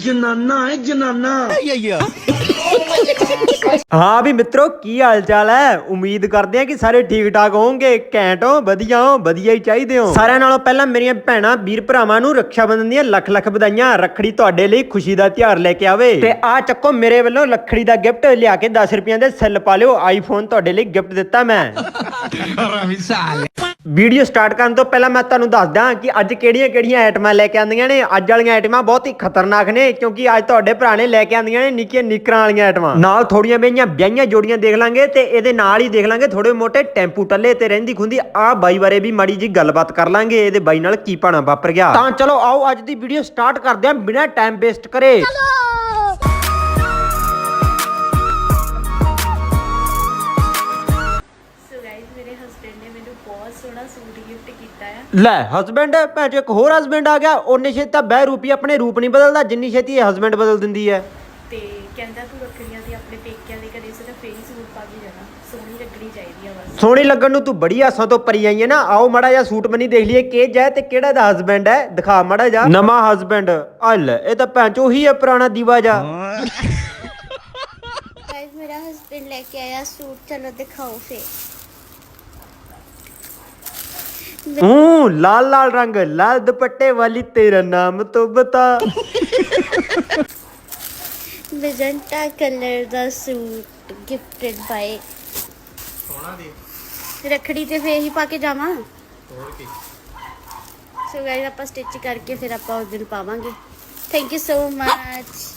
ਜਨਾਨਾ ਹੈ ਜਨਾਨਾ ਹਾਂ ਵੀ ਮਿੱਤਰੋ, ਕੀ ਹਾਲ ਚਾਲ ਹੈ? ਉਮੀਦ ਕਰਦੇ ਆ ਕਿ ਸਾਰੇ ਠੀਕ ਠਾਕ ਹੋਵੋਗੇ, ਘੈਂਟ ਹੋ, ਵਧੀਆ ਹੋ, ਵਧੀਆ ਹੀ ਚਾਹੀਦੇ ਹੋ। ਸਾਰਿਆਂ ਨਾਲੋਂ ਪਹਿਲਾਂ ਮੇਰੀਆਂ ਭੈਣਾਂ, ਵੀਰ ਭਰਾਵਾਂ ਨੂੰ ਰੱਖਿਆ ਬੰਧਨ ਦੀਆਂ ਲੱਖ ਲੱਖ ਵਧਾਈਆਂ, ਰੱਖੜੀ ਤੁਹਾਡੇ ਲਈ ਖੁਸ਼ੀ ਦਾ ਤਿਉਹਾਰ ਲੈ ਕੇ ਆਵੇ। ਤੇ ਆ ਚੱਕੋ ਮੇਰੇ ਵੱਲੋਂ ਰੱਖੜੀ ਦਾ ਗਿਫਟ ਲਿਆ ਕੇ 10 ਰੁਪਈਆਂ ਦੇ ਸੈੱਲ ਪਾ ਲਿਓ ਆਈਫੋਨ ਤੁਹਾਡੇ ਲਈ ਗਿਫਟ ਦਿੱਤਾ ਮੈਂ। ਵੀਡੀਓ ਸਟਾਰਟ ਕਰਨ ਤੋਂ ਪਹਿਲਾਂ ਮੈਂ ਤੁਹਾਨੂੰ ਦੱਸਦਾ ਕਿ ਅੱਜ ਕਿਹੜੀਆਂ-ਕਿਹੜੀਆਂ ਆਈਟਮਾਂ ਲੈ ਕੇ ਆਂਦੀਆਂ ਨੇ। ਅੱਜ ਵਾਲੀਆਂ ਆਈਟਮਾਂ ਬਹੁਤ ਹੀ ਖਤਰਨਾਕ ਨੇ, ਕਿਉਂਕਿ ਅੱਜ ਤੁਹਾਡੇ ਭਰਾ ਨੇ ਲੈ ਕੇ ਆਂਦੀਆਂ ਨੇ ਨਿੱਕੀਆਂ ਨਿਕਰਾਂ ਵਾਲੀਆਂ ਆਈਟਮਾਂ। ਨਾਲ ਥੋੜੀਆਂ ਬਈਆਂ ਵਿਆਹੀਆਂ ਜੋੜੀਆਂ ਦੇਖ ਲਾਂਗੇ ਤੇ ਇਹਦੇ ਨਾਲ ਹੀ ਦੇਖ ਲਾਂਗੇ ਥੋੜੇ ਮੋਟੇ ਟੈਂਪੂ ਟੱਲੇ ਤੇ ਰਹਿੰਦੀ ਖੁੰਦੀ। ਆ ਬਾਈ ਬਾਰੇ ਵੀ ਮਾੜੀ ਜੀ ਗੱਲਬਾਤ ਕਰ ਲਾਂਗੇ ਇਹਦੇ ਬਾਈ ਨਾਲ ਕੀ ਪਾਣਾ ਵਾਪਰ ਗਿਆ। ਤਾਂ ਚਲੋ ਆਓ ਅੱਜ ਦੀ ਵੀਡੀਓ ਸਟਾਰਟ ਕਰਦੇ ਹਾਂ ਬਿਨਾਂ ਟਾਈਮ ਵੇਸਟ ਕਰੇ। ਸੋ ਗਾਇਸ ਮੇਰੇ ਹਸਬੰਡ ਨੇ ਮੈਨੂੰ ਬਹੁਤ ਸੋਹਣਾ ਸੂਟ ਗਿਫਟ ਕੀਤਾ ਹੈ ਲੈ ਹਸਬੈਂਡ ਭੈਣ ਇੱਕ ਹੋਰ ਹਸਬੈਂਡ ਆ ਗਿਆ ਉਹਨੇ ਛੇਤੀ ਤਾਂ ਬਹਿ ਰੂਪੀ ਆਪਣੇ ਰੂਪ ਨਹੀਂ ਬਦਲਦਾ ਜਿੰਨੀ ਛੇਤੀ ਇਹ ਹਸਬੈਂਡ ਬਦਲ ਦਿੰਦੀ ਹੈ। ਤੇ ਕਹਿੰਦਾ ਤੂੰ ਰੱਖੜੀਆਂ ਤੇ ਆਪਣੇ ਪੇਕਿਆਂ ਦੇ ਘਰੇ ਸਿਰਫ ਫੇਰ ਹੀ ਸੂਟ ਪਾ ਕੇ ਜਾਣਾ ਸੋਹਣੀ ਲੱਗਣੀ ਚਾਹੀਦੀ ਆ ਬਸ ਸੋਹਣੀ ਲੱਗਣ ਨੂੰ ਤੂੰ ਬੜੀ ਆਸਾਂ ਤੋਂ ਪਰੀ ਆਈ ਹੈ ਨਾ ਆਓ ਮੜਾ ਜਾ ਸੂਟ ਬਣੀ ਦੇਖ ਲਈਏ ਕਿ ਜੈ ਤੇ ਕਿਹੜਾ ਦਾ ਹਸਬੰਡ ਹੈ? ਦਿਖਾ ਮੜਾ ਜਾ ਨਵਾਂ ਹਸਬੰਡ ਹਲ ਇਹ ਤਾਂ ਭੈਣ ਚੋ ਹੈ ਪੁਰਾਣਾ ਦੀਵਾ ਜਾ ਗਾਇਸ ਮੇਰਾ ਹਸਬੰਡ ਲੈ ਕੇ ਆਇਆ ਸੂਟ ਚਲੋ ਦਿਖਾਓ ਫੇ ਹੂੰ ਲਾਲ ਲਾਲ ਰੰਗ ਲਾਲ ਦੁਪੱਟੇ ਵਾਲੀ ਤੇਰਾ ਨਾਮ ਤੋਂ ਬਤਾ। ਮੈਜੈਂਟਾ ਕਲਰ ਦਾ ਸੂਟ ਗਿਫਟਡ ਬਾਈ ਸੋਹਣਾ ਦੇ। ਰੱਖੜੀ ਤੇ ਫੇਰ ਹੀ ਪਾ ਕੇ ਜਾਵਾਂ। ਹੋਰ ਕੀ। ਸੋ ਗਾਇਸ ਆਪਾਂ ਸਟਿਚ ਕਰਕੇ ਫਿਰ ਆਪਾਂ ਉਸ ਦਿਨ ਪਾਵਾਂਗੇ। ਥੈਂਕ ਯੂ ਸੋ ਮਚ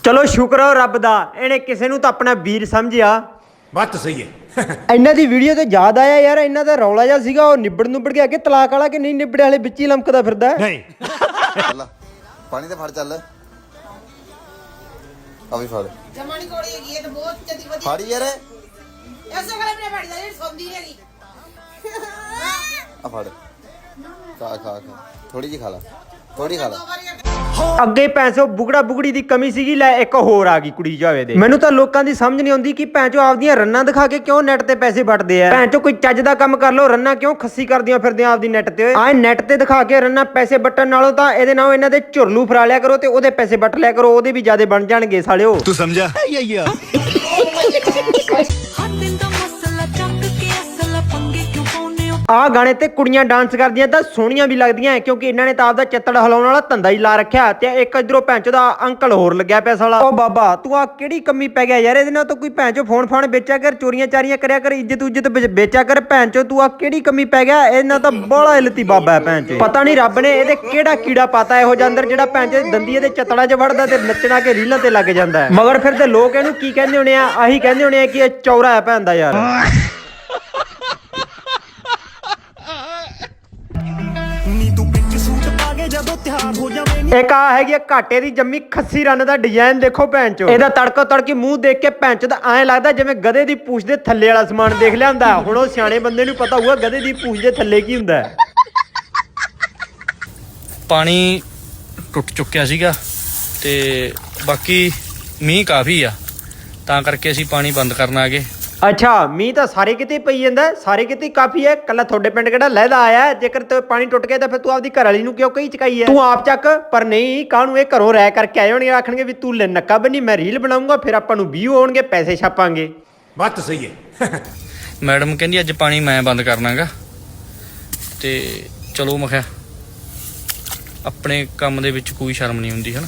ਚਲੋ ਸ਼ੁਕਰ ਹੋ ਰੱਬ ਦਾ ਇਹਨੇ ਕਿਸੇ ਨੂੰ ਤਾਂ ਆਪਣਾ ਵੀਰ ਸਮਝਿਆ। ਬਾਤ ਸਹੀ ਹੈ। ਇਹਨਾਂ ਦੀ ਵੀਡੀਓ ਤੇ ਯਾਦ ਆਇਆ ਯਾਰ ਇਹਨਾਂ ਦਾ ਰੌਲਾ ਜਿਹਾ ਸੀਗਾ ਉਹ ਨਿਬੜ ਨੁਬੜ ਗਿਆ। ਕਿ ਤਲਾਕ ਵਾਲਾ ਕਿ ਨਹੀਂ ਨਿਬੜਿਆ ਹਲੇ ਵਿੱਚ ਹੀ ਲਮਕਦਾ ਫਿਰਦਾ। ਨਹੀਂ। ਚੱਲ ਪਾਣੀ ਤੇ ਫੜ ਚੱਲ। ਆ ਵੀ ਫੜ। ਜਮਾਨੀ ਕੋੜੀ ਹੈਗੀ ਇਹ ਤਾਂ ਬਹੁਤ ਜਦੀ ਵਧੀਆ। ਫੜ ਯਾਰ। ਐਸੇ ਗਲੇ ਮੇਰੇ ਫੜ ਜਾ ਸੌਂਦੀ ਨਹੀਂ ਹੈਗੀ। ਆ ਫੜ। ਖਾ ਖਾ ਖਾ। ਥੋੜੀ ਜਿਹੀ ਖਾ ਲਾ। ਥੋੜੀ ਖਾ ਲਾ। ਅੱਗੇ ਪੈਸੋ ਬੁਗੜਾ ਬੁਗੜੀ ਦੀ ਕਮੀ ਸੀਗੀ ਲੈ ਇੱਕ ਹੋਰ ਆ ਗਈ ਕੁੜੀ ਜਾਵੇ ਦੇ ਮੈਨੂੰ ਤਾਂ ਲੋਕਾਂ ਦੀ ਸਮਝ ਨਹੀਂ ਆਉਂਦੀ ਕਿ ਭੈਂਚੋ ਆਪਦੀਆਂ ਰੰਨਾਂ ਦਿਖਾ ਕੇ ਕਿਉਂ ਨੈਟ ਤੇ ਪੈਸੇ ਵੱਟਦੇ ਆ। ਭੈਂਚੋ ਕੋਈ ਚੱਜ ਦਾ ਕੰਮ ਕਰ ਲਓ ਰੰਨਾਂ ਕਿਉਂ ਖੱਸੀ ਕਰਦੀਆਂ ਫਿਰਦੀਆਂ ਆਪਦੀ ਨੈਟ ਤੇ ਆਹ ਨੈਟ ਤੇ ਦਿਖਾ ਕੇ ਰੰਨਾਂ ਪੈਸੇ ਵੱਟਣ ਨਾਲੋਂ ਤਾਂ ਇਹਦੇ ਨਾਲੋਂ ਇਹਨਾਂ ਦੇ ਝੁਰਲੂ ਫਰਾ ਲਿਆ ਕਰੋ ਤੇ ਉਹਦੇ ਪੈਸੇ ਵੱਟ ਲਿਆ ਕਰੋ ਉਹਦੇ ਵੀ ਜ਼ਿਆਦੇ ਬਣ ਜਾਣਗੇ ਸਾਲਿਓ। ਤੂੰ ਸਮਝਾ ਹੱਥਿੰ ਪਾਉਂਦੇ ਆਹ ਗਾਣੇ ਤੇ ਕੁੜੀਆਂ ਡਾਂਸ ਕਰਦੀਆਂ ਤਾਂ ਸੋਹਣੀਆਂ ਵੀ ਲੱਗਦੀਆਂ ਕਿਉਂਕਿ ਇਹਨਾਂ ਨੇ ਤਾਂ ਆਪਦਾ ਚੱਤੜ ਹਿਲਾਉਣ ਵਾਲਾ ਧੰਦਾ ਹੀ ਲਾ ਰੱਖਿਆ ਤੇ ਇੱਕ ਇਧਰੋਂ ਭੈਂਚੋ ਦਾ ਅੰਕਲ ਹੋਰ ਲੱਗਿਆ ਪਿਆ ਸਾਲਾ। ਓ ਬਾਬਾ, ਤੂੰ ਆ ਕਿਹੜੀ ਕਮੀ ਪੈ ਗਿਆ ਯਾਰ, ਇਹਦੇ ਨਾਲ ਤਾਂ ਕੋਈ ਭੈਂਚੋ ਫੋਨ ਫਾਨ ਵੇਚਿਆ ਕਰ, ਚੋਰੀਆਂ ਚਾਰੀਆਂ ਕਰਿਆ ਕਰ ਇੱਜ਼ਤ ਉੱਜਤ ਵੇਚਿਆ ਕਰ। ਭੈਂਚੋ ਤੂੰ ਆ ਕਿਹੜੀ ਕਮੀ ਪੈ ਗਿਆ? ਇਹਨਾਂ ਤਾਂ ਬੜਾ ਇਲਤੀ ਬਾਬਾ ਹੈ ਭੈਂਚੋ ਪਤਾ ਨਹੀਂ ਰੱਬ ਨੇ ਇਹਦੇ ਕਿਹੜਾ ਕੀੜਾ ਪਾਤਾ ਇਹੋ ਜਿਹਾ ਅੰਦਰ, ਜਿਹੜਾ ਭੈਂਚੋ ਦੰਦੀ ਇਹਦੇ ਚੱਤੜਾ 'ਚ ਵੜਦਾ ਤੇ ਨੱਚਣਾ ਕੇ ਰੀਲਾਂ ਤੇ ਲੱਗ ਜਾਂਦਾ ਮਗਰ ਫਿਰ ਤੇ ਲੋਕ ਇਹਨੂੰ ਕੀ ਕਹਿੰਦੇ ਹੋਣੇ ਆ? ਆਹੀ ਕਹਿੰਦੇ ਹੋਣੇ ਆ ਕਿ ਇਹ ਚੌਰਾ ਹੈ ਭੈਣ ਦਾ ਯਾਰ। ਇੱਕ ਆ ਹੈਗੀ ਆ ਘਾਟੇ ਦੀ ਜੰਮੀ ਖੱਸੀ ਰਨ ਦਾ ਡਿਜ਼ਾਈਨ ਦੇਖੋ ਭੈਣ ਚੋ। ਇਹਦਾ ਤੜਕੋ ਤੜਕੀ ਮੂੰਹ ਦੇਖ ਕੇ ਭੈਣ ਚੋ ਤਾਂ ਐਂ ਲੱਗਦਾ ਜਿਵੇਂ ਗਧੇ ਦੀ ਪੂਛ ਦੇ ਥੱਲੇ ਵਾਲਾ ਸਮਾਨ ਦੇਖ ਲਿਆ ਹੁੰਦਾ ਹੁਣ ਉਹ ਸਿਆਣੇ ਬੰਦੇ ਨੂੰ ਪਤਾ ਹੋਊਗਾ ਗਧੇ ਦੀ ਪੂਛ ਦੇ ਥੱਲੇ ਕੀ ਹੁੰਦਾ। ਹੈ। ਪਾਣੀ ਟੁੱਟ ਚੁੱਕਿਆ ਸੀਗਾ ਤੇ ਬਾਕੀ ਮੀਂਹ ਕਾਫੀ ਆ। ਤਾਂ ਕਰਕੇ ਅਸੀਂ ਪਾਣੀ ਬੰਦ ਕਰਨ ਆ ਗਏ। ਅੱਛਾ ਮੀਂਹ ਤਾਂ ਸਾਰੇ ਕਿਤੇ ਪਈ ਜਾਂਦਾ ਸਾਰੇ ਕਿਤੇ ਕਾਫੀ ਹੈ। ਕੱਲਾ ਤੁਹਾਡੇ ਪਿੰਡ ਕਿਹੜਾ ਲਹਿਦਾ ਆਇਆ? ਜੇਕਰ ਤੇ ਪਾਣੀ ਟੁੱਟ ਗਿਆ ਤਾਂ ਫਿਰ ਤੂੰ ਆਪਦੀ ਘਰ ਵਾਲੀ ਨੂੰ ਕਿਉਂ ਕਹੀ ਚਕਾਈ ਹੈ? ਤੂੰ ਆਪ ਚੱਕ ਪਰ ਨਹੀਂ ਕਾਹਨੂੰ ਇਹ ਘਰੋਂ ਰਹਿ ਕਰਕੇ ਆਏ ਹੋਣੇ ਆਖਣਗੇ ਵੀ ਤੂੰ ਲੈ ਨੱਕਾ ਬਣੀ ਮੈਂ ਰੀਲ ਬਣਾਉਂਗਾ ਫਿਰ ਆਪਾਂ ਨੂੰ ਵਿਊ ਆਉਣਗੇ ਪੈਸੇ ਛਾਪਾਂਗੇ। ਬਾਤ ਸਹੀ ਹੈ। ਮੈਡਮ ਕਹਿੰਦੀ ਅੱਜ ਪਾਣੀ ਮੈਂ ਬੰਦ ਕਰਨਾਗਾ। ਤੇ ਚਲੋ ਮੈਂ ਕਿਹਾ ਆਪਣੇ ਕੰਮ ਦੇ ਵਿੱਚ ਕੋਈ ਸ਼ਰਮ ਨਹੀਂ ਹੁੰਦੀ ਹਨਾ?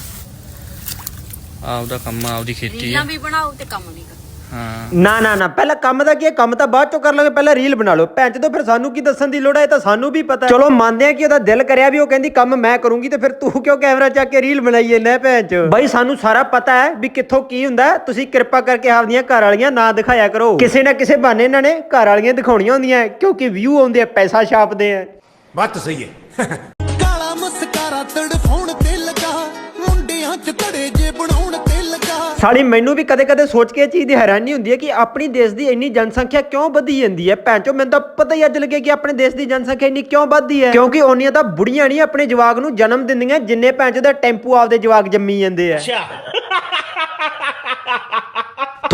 ਆਪਦਾ ਕੰਮ ਆਪਦੀ ਖੇਤੀ ਰੀਲਾਂ ਹੈ ਵੀ ਬਣਾਓ ਤੇ ਕੰਮ ਵੀ ਕਰੋ। ਹਾਂ। ਨਾ ਨਾ ਨਾ ਪਹਿਲਾਂ ਕੰਮ ਦਾ ਕੀ ਹੈ? ਕੰਮ ਤਾਂ ਬਾਅਦ ਚੋਂ ਕਰ ਲਾਂਗੇ ਪਹਿਲਾਂ ਰੀਲ ਬਣਾ ਲਓ। ਭੈਣ ਤੋਂ ਫਿਰ ਸਾਨੂੰ ਕੀ ਦੱਸਣ ਦੀ ਲੋੜ ਹੈ? ਇਹ ਤਾਂ ਸਾਨੂੰ ਵੀ ਪਤਾ ਹੈ। ਚਲੋ ਮੰਨਦੇ ਆ ਕਿ ਉਹਦਾ ਦਿਲ ਕਰਿਆ ਵੀ ਉਹ ਕਹਿੰਦੀ ਕੰਮ ਮੈਂ ਕਰੂੰਗੀ ਤੇ ਫਿਰ ਤੂੰ ਕਿਉਂ ਕੈਮਰਾ ਚੱਕ ਕੇ ਰੀਲ ਬਣਾਈਏ ਨਾ ਭੈਣ ਚ? ਬਾਈ ਸਾਨੂੰ ਸਾਰਾ ਪਤਾ ਹੈ ਵੀ ਕਿੱਥੋਂ ਕੀ ਹੁੰਦਾ। ਤੁਸੀਂ ਕਿਰਪਾ ਕਰਕੇ ਆਪਦੀਆਂ ਘਰ ਵਾਲੀਆਂ ਨਾ ਦਿਖਾਇਆ ਕਰੋ। ਕਿਸੇ ਨਾ ਕਿਸੇ ਬਹਾਨੇ ਇਹਨਾਂ ਨੇ ਘਰ ਵਾਲੀਆਂ ਦਿਖਾਉਣੀਆਂ ਹੁੰਦੀਆਂ ਕਿਉਂਕਿ ਵਿਊ ਆਉਂਦੇ ਆ ਪੈਸਾ ਛਾਪਦੇ ਆ। ਬਾਤ ਸਹੀ ਹੈ। ਸਾਲੀ ਮੈਨੂੰ ਵੀ ਕਦੇ-ਕਦੇ ਸੋਚ ਕੇ ਇਹ ਚੀਜ਼ ਦੀ ਹੈਰਾਨੀ ਹੁੰਦੀ ਹੈ ਕਿ ਆਪਣੀ ਦੇਸ਼ ਦੀ ਇੰਨੀ ਜਨਸੰਖਿਆ ਕਿਉਂ ਵਧੀ ਜਾਂਦੀ ਹੈ? ਭੈਣ ਚੋ ਮੈਨੂੰ ਤਾਂ ਪਤਾ ਹੀ ਅੱਜ ਲੱਗਿਆ ਕਿ ਆਪਣੇ ਦੇਸ਼ ਦੀ ਜਨਸੰਖਿਆ ਇੰਨੀ ਕਿਉਂ ਵੱਧਦੀ ਹੈ? ਕਿਉਂਕਿ ਉਹਨੀਆਂ ਤਾਂ ਬੁੜੀਆਂ ਨਹੀਂ ਆਪਣੇ ਜਵਾਕ ਨੂੰ ਜਨਮ ਦਿੰਦੀਆਂ ਜਿੰਨੇ ਭੈਣ ਚੋ ਦਾ ਟੈਂਪੂ ਆਪਦੇ ਜਵਾਕ ਜੰਮੀ ਜਾਂਦੇ ਆ।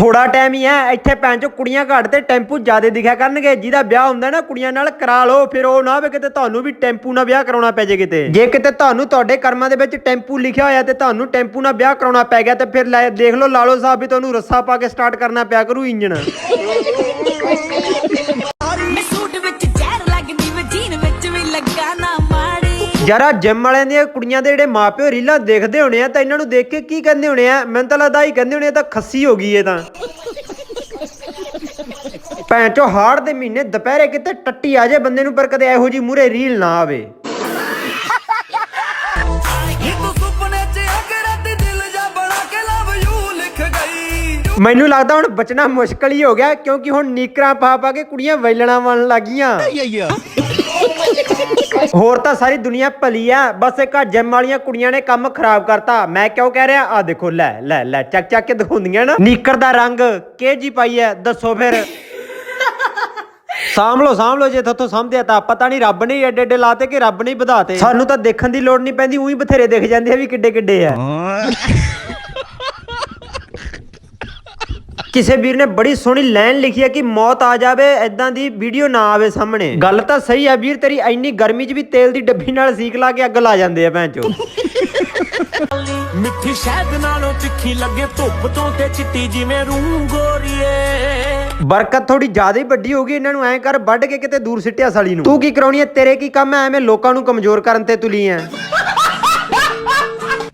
ਥੋੜਾ ਟਾਈਮ ਹੀ ਹੈ, ਇੱਥੇ ਭੈਣ ਚੋ ਕੁੜੀਆਂ ਘੱਟ ਤੇ ਟੈਂਪੂ ਜ਼ਿਆਦੇ ਦਿਖਿਆ ਕਰਨਗੇ, ਜਿਹਦਾ ਵਿਆਹ ਹੁੰਦਾ ਨਾ, ਕੁੜੀਆਂ ਨਾਲ ਕਰਾ ਲਓ, ਫਿਰ ਉਹ ਨਾ ਹੋਵੇ ਕਿਤੇ ਤੁਹਾਨੂੰ ਵੀ ਟੈਂਪੂ ਨਾਲ ਵਿਆਹ ਕਰਾਉਣਾ ਪੈ ਜੇ ਕਿਤੇ। ਜੇ ਕਿਤੇ ਤੁਹਾਨੂੰ ਤੁਹਾਡੇ ਕਰਮਾਂ ਦੇ ਵਿੱਚ ਟੈਂਪੂ ਲਿਖਿਆ ਹੋਇਆ ਤੇ ਤੁਹਾਨੂੰ ਟੈਂਪੂ ਨਾਲ ਵਿਆਹ ਕਰਾਉਣਾ ਪੈ ਗਿਆ ਤੇ ਫਿਰ ਲੈ, ਦੇਖ ਲਓ, ਲਾਲੋ ਸਾਹਿਬ ਵੀ ਤੁਹਾਨੂੰ ਰੱਸਾ ਪਾ ਕੇ ਸਟਾਰਟ ਕਰਨਾ ਪਿਆ ਕਰੂ ਇੰਜਣ। ਯਾਰਾ ਜਿਮ ਵਾਲਿਆਂ ਦੀਆਂ ਕੁੜੀਆਂ ਦੇ ਜਿਹੜੇ ਮਾਪਿਓ ਰੀਲਾਂ ਦੇਖਦੇ ਹੋਣੇ ਆ ਤਾਂ ਇਹਨਾਂ ਨੂੰ ਦੇਖ ਕੇ ਕੀ ਕਹਿੰਦੇ ਹੋਣੇ ਆ? ਮੈਨੂੰ ਤਾਂ ਲੱਗਦਾ ਹੀ ਕਹਿੰਦੇ ਹੋਣੇ ਆ ਤਾਂ ਖੱਸੀ ਹੋ ਗਈ ਇਹ ਤਾਂ। ਭੈਣ ਹਾੜ ਦੇ ਮਹੀਨੇ ਦੁਪਹਿਰੇ ਕਿਤੇ ਟੱਟੀ ਆ ਜਾਏ ਬੰਦੇ ਨੂੰ ਪਰ ਕਦੇ ਇਹੋ ਜੀ ਮੂਰੇ ਰੀਲ ਨਾ ਆਵੇ। ਮੈਨੂੰ ਲੱਗਦਾ ਹੁਣ ਬਚਣਾ ਮੁਸ਼ਕਲ ਹੀ ਹੋ ਗਿਆ ਕਿਉਂਕਿ ਹੁਣ ਨੀਕਰਾਂ ਪਾ ਪਾ ਕੇ ਕੁੜੀਆਂ ਵੈਲਣਾ ਬਣ ਲੱਗੀਆਂ। ਹੋਰ ਤਾਂ ਸਾਰੀ ਦੁਨੀਆ ਭਲੀ ਆ ਬਸ ਇੱਕ ਆ ਜਿਮ ਵਾਲੀਆਂ ਕੁੜੀਆਂ ਨੇ ਕੰਮ ਖਰਾਬ ਕਰਤਾ। ਮੈਂ ਕਿਉਂ ਕਹਿ ਰਿਹਾ? ਆ ਦੇਖੋ ਲੈ ਲੈ ਲੈ ਚੱਕ ਚੱਕ ਕੇ ਦਿਖਾਉਂਦੀਆਂ ਨਾ। ਨੀਕਰ ਦਾ ਰੰਗ ਕੇ ਜੀ ਪਾਈ ਐ? ਦੱਸੋ ਫਿਰ। ਸਾਂਭ ਲਓ ਸਾਂਭ ਲਓ ਜੇ ਥੋਥੋਂ ਸਾਂਭਦੇ ਤਾਂ ਪਤਾ ਨਹੀਂ ਰੱਬ ਨੇ ਹੀ ਐਡੇ ਐਡੇ ਲਾਤੇ ਕਿ ਰੱਬ ਨੇ ਹੀ ਵਧਾਤੇ। ਸਾਨੂੰ ਤਾਂ ਦੇਖਣ ਦੀ ਲੋੜ ਨਹੀਂ ਪੈਂਦੀ ਉਹੀ ਬਥੇਰੇ ਦਿਖ ਜਾਂਦੇ ਆ ਵੀ ਕਿੱਡੇ ਕਿੱਡੇ ਆ ਕਿਸੇ ਵੀਰ ਨੇ ਬੜੀ ਸੋਹਣੀ ਲਾਈਨ ਲਿਖੀ ਹੈ ਕਿ ਮੌਤ ਆ ਜਾਵੇ ਐਦਾਂ ਦੀ ਵੀਡੀਓ ਨਾ ਆਵੇ ਸਾਹਮਣੇ। ਗੱਲ ਤਾਂ ਸਹੀ ਆ ਵੀਰ ਤੇਰੀ ਇੰਨੀ ਗਰਮੀ 'ਚ ਵੀ ਤੇਲ ਦੀ ਡੱਬੀ ਨਾਲ ਸੀਕ ਲਾ ਕੇ ਅੱਗ ਲਾ ਜਾਂਦੇ ਆ ਭੈਣ ਚੋ ਮਿੱਠੀ ਸ਼ਹਿਦ ਨਾਲੋਂ ਤਿੱਖੀ ਲੱਗੇ ਧੁੱਪ ਤੋਂ ਤੇ ਚਿੱਟੀ ਜਿਵੇਂ ਰੂੰ ਗੋਰੀਏ। ਬਰਕਤ ਥੋੜੀ ਜ਼ਿਆਦਾ ਹੀ ਵੱਡੀ ਹੋ ਗਈ ਇਹਨਾਂ ਨੂੰ ਐਂ ਕਰ ਵੱਢ ਕੇ ਕਿਤੇ ਦੂਰ ਸਿੱਟਿਆ ਸਾਲੀ ਨੂੰ। ਤੂੰ ਕੀ ਕਰਾਉਣੀ ਐ ਤੇਰੇ ਕੀ ਕੰਮ ਐ ਐਵੇਂ ਲੋਕਾਂ ਨੂੰ ਕਮਜ਼ੋਰ ਕਰਨ ਤੇ ਤੁਲੀ ਐ।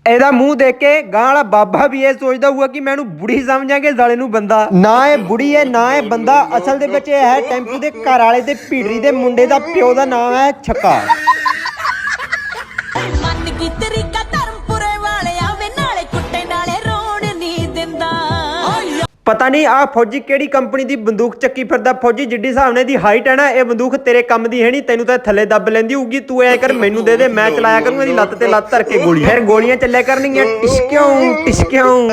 ਇਹਦਾ ਮੂੰਹ ਦੇਖ ਕੇ ਗਾਂ ਵਾਲਾ ਬਾਬਾ ਵੀ ਇਹ ਸੋਚਦਾ ਹੋਊਗਾ ਕਿ ਮੈਂ ਇਹਨੂੰ ਬੁੜੀ ਸਮਝਾਂਗੇ ਜ਼ਾਲੇ ਨੂੰ ਬੰਦਾ। ਨਾ ਇਹ ਬੁੜੀ ਹੈ, ਨਾ ਇਹ ਬੰਦਾ। ਅਸਲ ਦੇ ਵਿੱਚ ਇਹ ਹੈ, ਟੈਂਪੂ ਦੇ ਘਰ ਵਾਲੇ ਦੇ ਭੀੜਰੀ ਦੇ ਮੁੰਡੇ ਦਾ ਪਿਓ ਦਾ ਨਾਮ ਹੈ ਛੱਕਾ। ਪਤਾ ਨਹੀਂ ਆ ਫੌਜੀ ਕਿਹੜੀ ਕੰਪਨੀ ਦੀ ਬੰਦੂਕ ਚੱਕੀ ਫਿਰਦਾ। ਫੌਜੀ ਜਿੱਡੀ ਹਿਸਾਬ ਨਾਲ ਦੀ ਹਾਈਟ ਹੈ ਨਾ, ਇਹ ਬੰਦੂਕ ਤੇਰੇ ਕੰਮ ਦੀ ਹੈ ਨਹੀਂ, ਤੈਨੂੰ ਤਾਂ ਥੱਲੇ ਦੱਬ ਲੈਂਦੀ ਹੋਊਗੀ। ਤੂੰ ਐ ਕਰ, ਮੈਨੂੰ ਦੇ ਦੇ, ਮੈਂ ਚਲਾਇਆ ਕਰੂੰਗਾ, ਇਹਦੀ ਲੱਤ ਤੇ ਲੱਤ ਧਰ ਕੇ ਗੋਲੀ। ਫਿਰ ਗੋਲੀਆਂ ਚੱਲਿਆ ਕਰਨਗੀਆਂ ਟਿਸਕਿਉਂ ਟਿਸਕਿਉਂ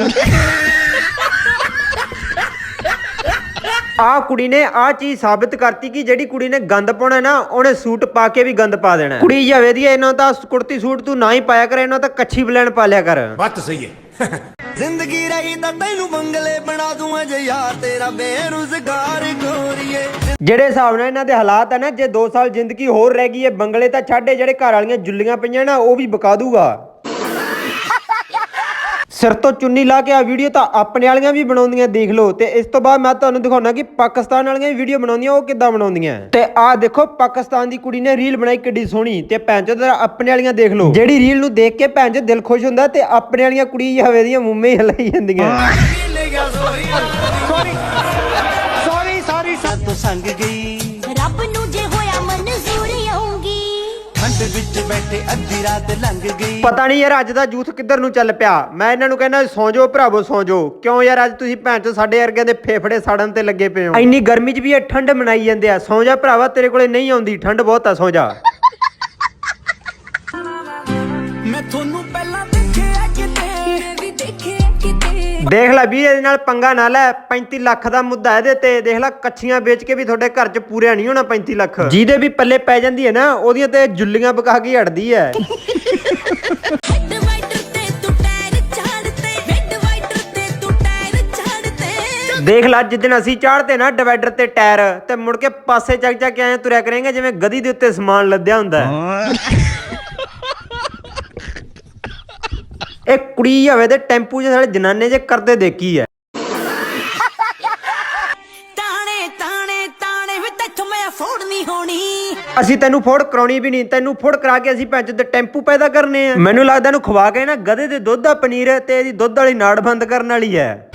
ਆ ਕੁੜੀ ਨੇ ਆ ਚੀਜ਼ ਸਾਬਤ ਕਰਤੀ ਕਿ ਜਿਹੜੀ ਕੁੜੀ ਨੇ ਗੰਦ ਪਾਉਣਾ ਨਾ, ਉਹਨੇ ਸੂਟ ਪਾ ਕੇ ਵੀ ਗੰਦ ਪਾ ਦੇਣਾ। ਕੁੜੀ ਜਾਵੇ ਦੀ ਇਹਨਾਂ ਤਾਂ ਕੁੜਤੀ ਸੂਟ ਤੂੰ ਨਾ ਹੀ ਪਾਇਆ ਕਰ, ਇਹਨਾਂ ਤਾਂ ਕੱਛੀ ਬਲੈਣ ਪਾ ਲਿਆ ਕਰ। ਬੱਤ ਸਹੀ ਹੈ। ਜ਼ਿੰਦਗੀ ਰਹੀ ਤਾਂ ਤੈਨੂੰ ਬੰਗਲੇ ਬਣਾ ਦੂੰ ਅਜੇ ਯਾਰ ਤੇਰਾ ਬੇਰੁਜ਼ਗਾਰ ਗੋਰੀਏ ਜਿਹੜੇ ਹਿਸਾਬ ਨਾਲ ਇਹਨਾਂ ਦੇ ਹਾਲਾਤ ਆ ਨਾ, ਜੇ 2 ਸਾਲ ਜ਼ਿੰਦਗੀ ਹੋਰ ਰਹਿ ਗਈ ਹੈ ਬੰਗਲੇ ਤਾਂ ਛੱਡੇ ਜਿਹੜੇ ਘਰ ਵਾਲੀਆਂ ਜੁੱਲੀਆਂ ਪਈਆਂ ਨਾ, ਉਹ ਵੀ ਬਕਾ ਦੂਗਾ। ਸਿਰ ਤੋਂ ਚੁੰਨੀ ਲਾ ਕੇ ਆ ਵੀਡੀਓ ਤਾਂ ਆਪਣੇ ਵਾਲੀਆਂ ਵੀ ਬਣਾਉਂਦੀਆਂ ਦੇਖ ਲਓ। ਤੇ ਇਸ ਤੋਂ ਬਾਅਦ ਮੈਂ ਤੁਹਾਨੂੰ ਦਿਖਾਉਣਾ ਕਿ ਪਾਕਿਸਤਾਨ ਵਾਲੀਆਂ ਵੀ ਵੀਡੀਓ ਬਣਾਉਂਦੀਆਂ ਉਹ ਕਿੱਦਾਂ ਬਣਾਉਂਦੀਆਂ। ਤੇ ਆਹ ਦੇਖੋ ਪਾਕਿਸਤਾਨ ਦੀ ਕੁੜੀ ਨੇ ਰੀਲ ਬਣਾਈ ਕਿੱਡੀ ਸੋਹਣੀ। ਤੇ ਭੈਣ ਚੋਦ ਆਪਣੇ ਵਾਲੀਆਂ ਦੇਖ ਲਓ। ਜਿਹੜੀ ਰੀਲ ਨੂੰ ਦੇਖ ਕੇ ਭੈਣ ਚੋਦ ਦਿਲ ਖੁਸ਼ ਹੁੰਦਾ ਤੇ ਆਪਣੇ ਵਾਲੀਆਂ ਕੁੜੀ ਹਵੇ ਦੀਆਂ ਮੁੰਮੇ ਹੀ ਹਲਾਈ ਜਾਂਦੀਆਂ। ਸੌਰੀ ਸੌਰੀ ਤੋਂ ਸੰਗ ਗਈ ਠੰਡ ਵਿੱਚ ਬੈਠੇ ਅੱਧੀ ਰਾਤ ਲੰਘ ਗਈ। ਪਤਾ ਨਹੀਂ ਯਾਰ ਅੱਜ ਦਾ ਯੂਥ ਕਿੱਧਰ ਨੂੰ ਚੱਲ ਪਿਆ। ਮੈਂ ਇਹਨਾਂ ਨੂੰ ਕਹਿੰਦਾ ਸੌਂ ਜਾਓ ਭਰਾਵੋ ਸੌਂ ਜਾਓ। ਕਿਉਂ ਯਾਰ ਅੱਜ ਤੁਸੀਂ ਭੈਣ ਚੋ ਸਾਡੇ ਵਰਗਿਆਂ ਦੇ ਫੇਫੜੇ ਸਾੜਨ ਤੇ ਲੱਗੇ ਪਏ ਹੋ? ਇੰਨੀ ਗਰਮੀ 'ਚ ਵੀ ਇਹ ਠੰਡ ਮਨਾਈ ਜਾਂਦੇ ਆ। ਸੌਂ ਜਾ ਭਰਾਵਾ ਤੇਰੇ ਕੋਲੇ ਨਹੀਂ ਆਉਂਦੀ। ਠੰਡ ਬਹੁਤ ਆ ਸੌਂ ਜਾ। ਮੈਂ ਤੁਹਾਨੂੰ ਦੇਖ ਲੈ ਵੀ ਇਹਦੇ ਨਾਲ ਪੰਗਾ ਨਾ ਲੈ 35 ਲੱਖ ਦਾ ਮੁੱਦਾ ਇਹਦੇ ਤੇ ਦੇਖ ਲੈ ਕੱਚੀਆਂ ਵੇਚ ਕੇ ਵੀ ਤੁਹਾਡੇ ਘਰ 'ਚ ਪੂਰਿਆ ਨਹੀਂ ਹੋਣਾ 35 ਲੱਖ। ਜਿਹਦੇ ਵੀ ਪੱਲੇ ਪੈ ਜਾਂਦੀ ਹੈ ਨਾ ਉਹਦੀਆਂ ਤੇ ਜੁੱਲੀਆਂ ਬਕਾ ਕੇ ਹਟਦੀ ਹੈ। ਦੇਖ ਲੈ ਜਿੱਦਣ ਅਸੀਂ ਚਾੜਦੇ ਨਾ ਡਿਵਾਈਡਰ ਤੇ ਟਾਇਰ ਤੇ ਮੁੜ ਕੇ ਪਾਸੇ ਚੱਕ ਚੱਕ ਕੇ ਐਂ ਤੁਰਿਆ ਕਰਾਂਗੇ ਜਿਵੇਂ ਗਦੀ ਦੇ ਉੱਤੇ ਸਮਾਨ ਲੱਦਿਆ ਹੁੰਦਾ ਹੈ। ਇਹ ਕੁੜੀ ਹੋਵੇ ਤੇ ਟੈਂਪੂ 'ਚ ਸਾਡੇ ਜਨਾਨੇ ਜੇ ਕਰਦੇ ਦੇਖੀ ਹੈ ਤਾਣੇ ਤਾਣੇ ਤਾਣੇ ਵੇ ਤੈਥੋਂ ਮੈਂ ਅਫੋਰਡ ਨਹੀਂ ਹੋਣੀ। ਅਸੀਂ ਤੈਨੂੰ ਫੋੜ ਕਰਾਉਣੀ ਵੀ ਨਹੀਂ ਤੈਨੂੰ ਫੋੜ ਕਰਾ ਕੇ ਅਸੀਂ ਪੰਜ ਤੇ ਟੈਂਪੂ ਪੈਦਾ ਕਰਨੇ ਆ। ਮੈਨੂੰ ਲੱਗਦਾ ਇਹਨੂੰ ਖਵਾ ਕੇ ਨਾ ਗਧੇ ਦੇ ਦੁੱਧ ਦਾ ਪਨੀਰ ਤੇ ਇਹਦੀ ਦੁੱਧ ਵਾਲੀ ਨਾੜ ਬੰਦ ਕਰਨ ਵਾਲੀ ਹੈ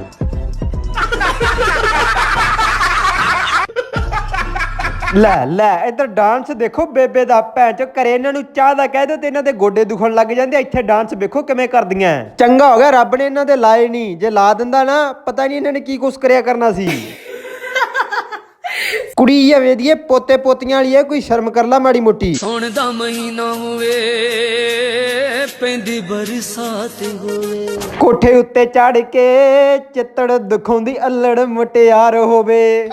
ਲੈ ਲੈ ਇੱਧਰ ਡਾਂਸ ਦੇਖੋ ਬੇਬੇ ਦਾ ਭੈਣ ਚ ਘਰੇ ਇਹਨਾਂ ਨੂੰ ਚਾਹ ਦਾ ਕਹਿ ਦਿਓ ਤੇ ਇਹਨਾਂ ਦੇ ਗੋਡੇ ਦੁਖਣ ਲੱਗ ਜਾਂਦੇ। ਇੱਥੇ ਡਾਂਸ ਵੇਖੋ ਕਿਵੇਂ ਕਰਦੀਆਂ। ਚੰਗਾ ਹੋ ਗਿਆ ਰੱਬ ਨੇ ਇਹਨਾਂ ਦੇ ਲਾਏ ਨਹੀਂ ਜੇ ਲਾ ਦਿੰਦਾ ਨਾ ਪਤਾ ਨਹੀਂ ਇਹਨਾਂ ਨੇ ਕੀ ਕੁਛ ਕਰਿਆ ਕਰਨਾ ਸੀ। ਕੁੜੀ ਹਵੇ ਦੀ ਪੋਤੇ ਪੋਤੀਆਂ ਵਾਲੀ ਹੈ ਕੋਈ ਸ਼ਰਮ ਕਰ ਲਾ ਮਾੜੀ ਮੋਟੀ। ਸੌਣ ਦਾ ਮਹੀਨਾ ਹੋਵੇ ਪੈਂਦੀ ਬਰਸਾਤ ਹੋਵੇ। ਕੋਠੇ ਉੱਤੇ ਚੜ ਕੇ ਚਿੱਤੜ ਦਿਖਾਉਂਦੀ ਅਲੜ ਮੁਟਿਆਰ ਹੋਵੇ।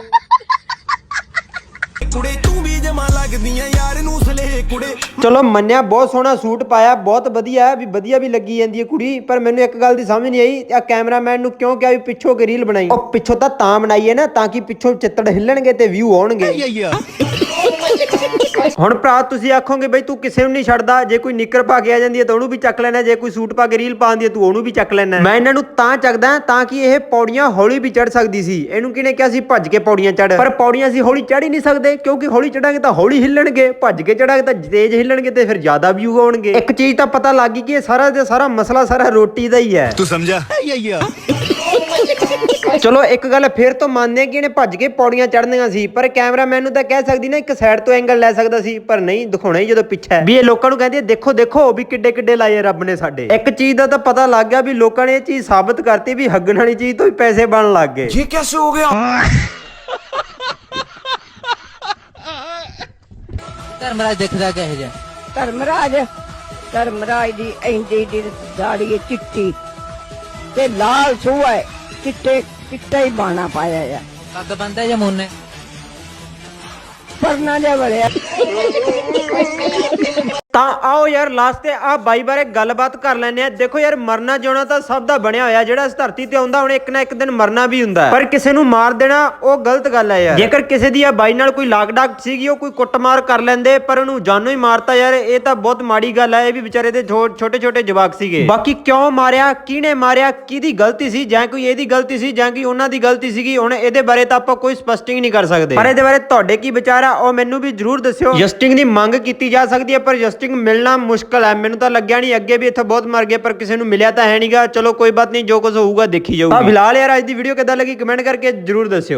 ਕੁੜੇ ਤੂੰ ਵੀ ਜਮਾ ਲੱਗਦੀਆਂ ਯਾਰ ਨੂੰ ਸਲੇਕ ਕੁੜੇ। ਚਲੋ ਮੰਨਿਆ ਬਹੁਤ ਸੋਹਣਾ ਸੂਟ ਪਾਇਆ ਬਹੁਤ ਵਧੀਆ ਵੀ ਵਧੀਆ ਵੀ ਲੱਗੀ ਜਾਂਦੀ ਹੈ ਕੁੜੀ ਪਰ ਮੈਨੂੰ ਇੱਕ ਗੱਲ ਦੀ ਸਮਝ ਨਹੀਂ ਆਈ ਆ ਕੈਮਰਾਮੈਨ ਨੂੰ ਕਿਉਂ ਕਿਹਾ ਵੀ ਪਿੱਛੋਂ ਕੇ ਰੀਲ ਬਣਾਈ? ਉਹ ਪਿੱਛੋਂ ਤਾਂ ਤਾਂ ਬਣਾਈ ਹੈ ਨਾ ਤਾਂ ਕਿ ਪਿੱਛੋਂ ਚਿੱਤੜ ਹਿੱਲਣਗੇ ਤੇ ਵਿਊ ਆਉਣਗੇ। ਹੁਣ ਭਰਾ ਤੁਸੀਂ ਆਖੋਗੇ ਬਈ ਤੂੰ ਕਿਸੇ ਨੂੰ ਨਹੀਂ ਛੱਡਦਾ ਜੇ ਕੋਈ ਨਿੱਕਰ ਪਾ ਕੇ ਆ ਜਾਂਦੀ ਹੈ ਤਾਂ ਉਹਨੂੰ ਵੀ ਚੱਕ ਲੈਣਾ ਜੇ ਕੋਈ ਸੂਟ ਪਾ ਕੇ ਰੀਲ ਪਾਉਂਦੀ ਹੈ ਤੂੰ ਉਹਨੂੰ ਵੀ ਚੱਕ ਲੈਣਾ। ਮੈਂ ਇਹਨਾਂ ਨੂੰ ਤਾਂ ਚੱਕਦਾ ਤਾਂ ਕਿ ਇਹ ਪੌੜੀਆਂ ਹੌਲੀ ਵੀ ਚੜ ਸਕਦੀ ਸੀ। ਇਹਨੂੰ ਕਿਹਨੇ ਕਿਹਾ ਸੀ? ਭੱਜ ਕੇ ਪੌੜੀਆਂ ਚੜ ਪਰ ਪੌੜੀਆਂ ਸੀ ਹੌਲੀ ਚੜ ਹੀ ਨਹੀਂ ਸਕਦੇ ਕਿਉਂਕਿ ਹੌਲੀ ਚੜਾਂਗੇ ਤਾਂ ਹੌਲੀ ਹਿੱਲਣਗੇ ਭੱਜ ਕੇ ਚੜਾਂਗੇ ਤਾਂ ਤੇਜ਼ ਹਿੱਲਣਗੇ ਤੇ ਫਿਰ ਜ਼ਿਆਦਾ ਵਿਊ ਆਉਣਗੇ। ਇੱਕ ਚੀਜ਼ ਤਾਂ ਪਤਾ ਲੱਗ ਗਈ ਕਿ ਇਹ ਸਾਰਾ ਦਾ ਸਾਰਾ ਮਸਲਾ ਸਾਰਾ ਰੋਟੀ ਦਾ ਹੀ ਹੈ। ਤੂੰ ਸਮਝਾ ਚਲੋ ਇੱਕ ਗੱਲ ਫੇਰ ਤੋਂ ਮੰਨਦੇ ਆ ਕਿ ਇਹਨੇ ਭੱਜ ਕੇ ਪੌੜੀਆਂ ਚੜ੍ਹਨੀਆਂ ਸੀ ਪਰ ਕੈਮਰਾਮੈਨ ਨੂੰ ਤਾਂ ਕਹਿ ਸਕਦੀ ਨਾ ਇੱਕ ਸਾਈਡ ਤੋਂ ਐਂਗਲ ਲੈ ਸਕਦਾ ਸੀ ਪਰ ਨਹੀਂ ਦਿਖਾਉਣਾ ਹੀ ਜਦੋਂ ਪਿੱਛੇ ਹੈ। ਵੀ ਇਹ ਲੋਕਾਂ ਨੂੰ ਕਹਿੰਦੀ ਹੈ, ਦੇਖੋ ਦੇਖੋ ਵੀ ਕਿੱਡੇ ਕਿੱਡੇ ਲਾਏ ਆ ਰੱਬ ਨੇ ਸਾਡੇ ਇੱਕ ਚੀਜ਼ ਦਾ ਤਾਂ ਪਤਾ ਲੱਗ ਗਿਆ ਵੀ ਲੋਕਾਂ ਨੇ ਇਹ ਚੀਜ਼ ਸਾਬਤ ਕਰਤੀ ਵੀ ਹੱਗਣ ਵਾਲੀ ਚੀਜ਼ ਤੋਂ ਹੀ ਪੈਸੇ ਬਣਨ ਲੱਗ ਗਏ ये कैसे हो गया ਧਰਮਰਾਜ ਦਿਖਦਾ ਕਿਹੋ ਜਿਹਾ ਧਰਮਰਾਜ ਧਰਮਰਾਜ ਦੀ ਐਂਡੀ ਦੀ ਦਾੜੀ ਹੈ ਚਿੱਟੀ ਤੇ ਲਾਲ ਸੂਆ ਹੈ ਚਿੱਟੇ ਚਿੱਟਾ ਹੀ ਬਾਣਾ ਪਾਇਆ ਆ ਪੱਗ ਬੰਦਾ ਜਾਂ ਮੋਨੇ? ਪਰਨਾ ਜਿਹਾ ਵੜਿਆ। ਤਾਂ ਆਓ ਯਾਰ ਲਾਸਟ ਤੇ ਆ ਬਾਈ ਬਾਰੇ ਗੱਲਬਾਤ ਕਰ ਲੈਨੇ ਆ ਦੇਖੋ ਯਾਰ, ਮਰਨਾ ਜਿਉਣਾ ਤਾਂ ਸਭ ਦਾ ਬਣਿਆ ਹੋਇਆ। ਜਿਹੜਾ ਇਸ ਧਰਤੀ ਤੇ ਆਉਂਦਾ, ਹੁਣ ਇੱਕ ਨਾ ਇੱਕ ਦਿਨ ਮਰਨਾ ਵੀ ਹੁੰਦਾ ਪਰ ਕਿਸੇ ਨੂੰ ਮਾਰ ਦੇਣਾ, ਉਹ ਗਲਤ ਗੱਲ ਹੈ ਯਾਰ। ਜੇਕਰ ਕਿਸੇ ਦੀ ਆ ਬਾਈ ਨਾਲ ਕੋਈ ਲਾਗ ਡਾਕ ਸੀਗੀ, ਉਹ ਕੋਈ ਕੁੱਟਮਾਰ ਕਰ ਲੈਂਦੇ, ਪਰ ਉਹਨੂੰ ਜਾਨੋਂ ਹੀ ਮਾਰਤਾ ਯਾਰ, ਇਹ ਤਾਂ ਬਹੁਤ ਮਾੜੀ ਗੱਲ ਹੈ। ਇਹ ਵੀ ਵਿਚਾਰੇ ਦੇ ਛੋਟੇ ਛੋਟੇ ਜਵਾਕ ਸੀਗੇ। ਬਾਕੀ ਕਿਉਂ ਮਾਰਿਆ, ਕਿਹਨੇ ਮਾਰਿਆ, ਕਿਹਦੀ ਗਲਤੀ ਸੀ, ਜਾਂ ਕੋਈ ਇਹਦੀ ਗਲਤੀ ਸੀ, ਜਾਂ ਕੋਈ ਉਹਨਾਂ ਦੀ ਗਲਤੀ ਸੀਗੀ, ਹੁਣ ਇਹਦੇ ਬਾਰੇ ਤਾਂ ਆਪਾਂ ਕੋਈ ਸਪਸ਼ਟਿੰਗ ਨਹੀਂ ਕਰ ਸਕਦੇ। ਪਰ ਇਹਦੇ ਬਾਰੇ ਤੁਹਾਡੇ ਕੀ ਵਿਚਾਰ ਆ, ਉਹ ਮੈਨੂੰ ਵੀ ਜਰੂਰ ਦੱਸਿਓ। ਜਸਟਿੰਗ ਦੀ ਮੰਗ ਕੀਤੀ ਜਾ ਸਕਦੀ ਹੈ, ਪਰ ਜਸਟਿੰਗ ਮਿਲਣਾ ਮੁਸ਼ਕਲ ਹੈ। ਮੈਨੂੰ ਤਾਂ ਲੱਗਿਆ ਨਹੀਂ ਅੱਗੇ ਵੀ ਇੱਥੇ ਬਹੁਤ ਮਰ ਗਏ, ਪਰ ਕਿਸੇ ਨੂੰ ਮਿਲਿਆ ਤਾਂ ਹੈ ਨਹੀਂਗਾ ਚਲੋ ਕੋਈ ਬਾਤ ਨਹੀਂ, ਜੋ ਕੁਝ ਹੋਊਗਾ ਦੇਖੀ ਜਾਊਗੀ। ਫਿਲਹਾਲ ਯਾਰ, ਅੱਜ ਦੀ ਵੀਡੀਓ ਕਿੱਦਾਂ ਲੱਗੀ? ਕਮੈਂਟ ਕਰਕੇ ਜਰੂਰ ਦੱਸਿਓ।